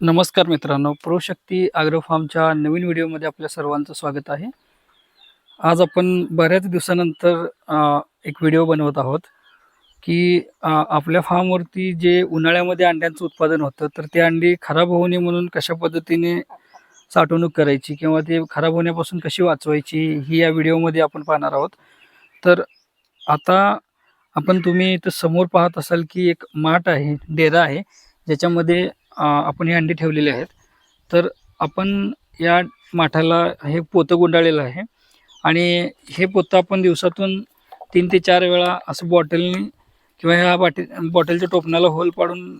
नमस्कार मित्रांनो प्रोशक्ती आग्रो फार्मच्या नवीन व्हिडिओमध्ये आपल्या सर्वांचं स्वागत आहे. आज आपण बऱ्याच दिवसानंतर एक व्हिडिओ बनवत आहोत की आपल्या फार्मवरती जे उन्हाळ्यामध्ये अंड्यांचं उत्पादन होतं तर ते अंडी खराब होऊ नये म्हणून कशा पद्धतीने साठवणूक करायची किंवा ते खराब होण्यापासून कशी वाचवायची ही या व्हिडिओमध्ये आपण पाहणार आहोत. तर आता आपण तुम्ही इथं समोर पाहत असाल की एक माठ आहे डेरा आहे ज्याच्यामध्ये आपण हे अंडी ठेवलेले आहेत. तर आपण या माठाला हे पोतं गुंडाळलेलं आहे. आणि हे पोतं आपण दिवसातून तीन ते चार वेळा असं बॉटलनी किंवा ह्या बाटी बॉटलच्या टोपणाला होल पाडून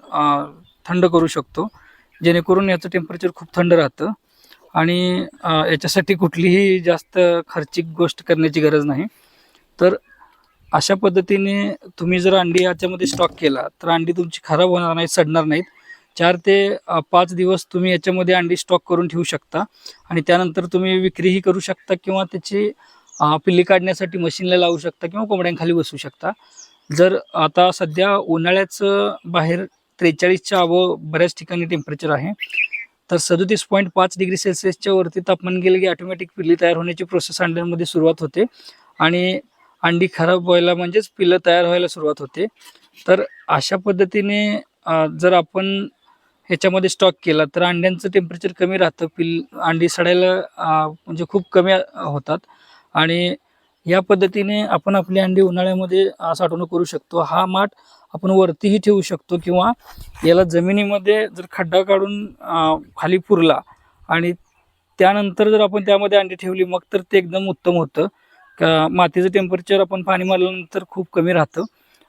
थंड करू शकतो. जेणेकरून याचं टेम्परेचर खूप थंड राहतं. आणि याच्यासाठी कुठलीही जास्त खर्चिक गोष्ट करण्याची गरज नाही. तर अशा पद्धतीने तुम्ही जर अंडी याच्यामध्ये स्टॉक केला तर अंडी तुमची खराब होणार नाहीत सडणार नाहीत. चार ते पाच दिवस तुम्ही याच्यामध्ये अंडी स्टॉक करून ठेवू शकता. आणि त्यानंतर तुम्ही विक्रीही करू शकता किंवा त्याची पिल्ली काढण्यासाठी मशीनला लावू शकता किंवा कोंबड्यांखाली बसवू शकता. जर आता सध्या उन्हाळ्याचं बाहेर त्रेचाळीसच्या अबो बऱ्याच ठिकाणी टेम्परेचर आहे तर सदोतीस पॉईंट पाच डिग्री सेल्सिअसच्या वरती तापमान गेले की ऑटोमॅटिक पिल्ली तयार होण्याची प्रोसेस अंड्यांमध्ये सुरुवात होते. आणि अंडी खराब व्हायला म्हणजेच पिल्लं तयार व्हायला सुरुवात होते. तर अशा पद्धतीने जर आपण ह्याच्यामध्ये स्टॉक केला तर अंड्यांचं टेम्परेचर कमी राहतं. पिल अंडी सडायला म्हणजे खूप कमी होतात. आणि या पद्धतीने आपण आपली अंडी उन्हाळ्यामध्ये साठवणूक करू शकतो. हा माठ आपण वरतीही ठेवू शकतो किंवा याला जमिनीमध्ये जर खड्डा काढून खाली पुरला आणि त्यानंतर जर आपण त्यामध्ये अंडी ठेवली मग तर ते एकदम उत्तम होतं. का मातीचं टेम्परेचर आपण पाणी मारल्यानंतर खूप कमी राहतं.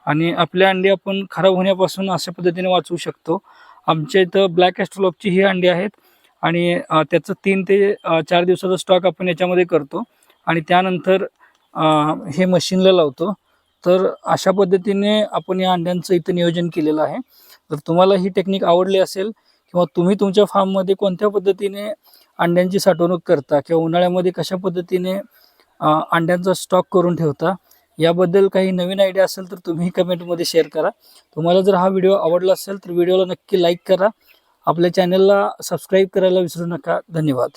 आणि आपल्या अंडी आपण खराब होण्यापासून अशा पद्धतीने वाचवू शकतो. आमच्या इथं ब्लॅक ॲस्ट्रोलॉपची ही अंडी आहेत. आणि त्याचं तीन ते चार दिवसाचा स्टॉक आपण याच्यामध्ये करतो. आणि त्यानंतर हे मशीनला लावतो. तर अशा पद्धतीने आपण या अंड्यांचं इथं नियोजन केलेलं आहे. जर तुम्हाला ही टेक्निक आवडली असेल किंवा तुम्ही तुमच्या फार्ममध्ये कोणत्या पद्धतीने अंड्यांची साठवणूक करता किंवा उन्हाळ्यामध्ये कशा पद्धतीने अंड्यांचा स्टॉक करून ठेवता याबद्दल काही नवीन आयडिया असेल तर तुम्ही कमेंटमध्ये शेअर करा. तुम्हाला जर हा व्हिडिओ आवडला असेल तर व्हिडिओला नक्की लाईक करा. आपल्या चॅनलला सबस्क्राईब करायला विसरू नका. धन्यवाद.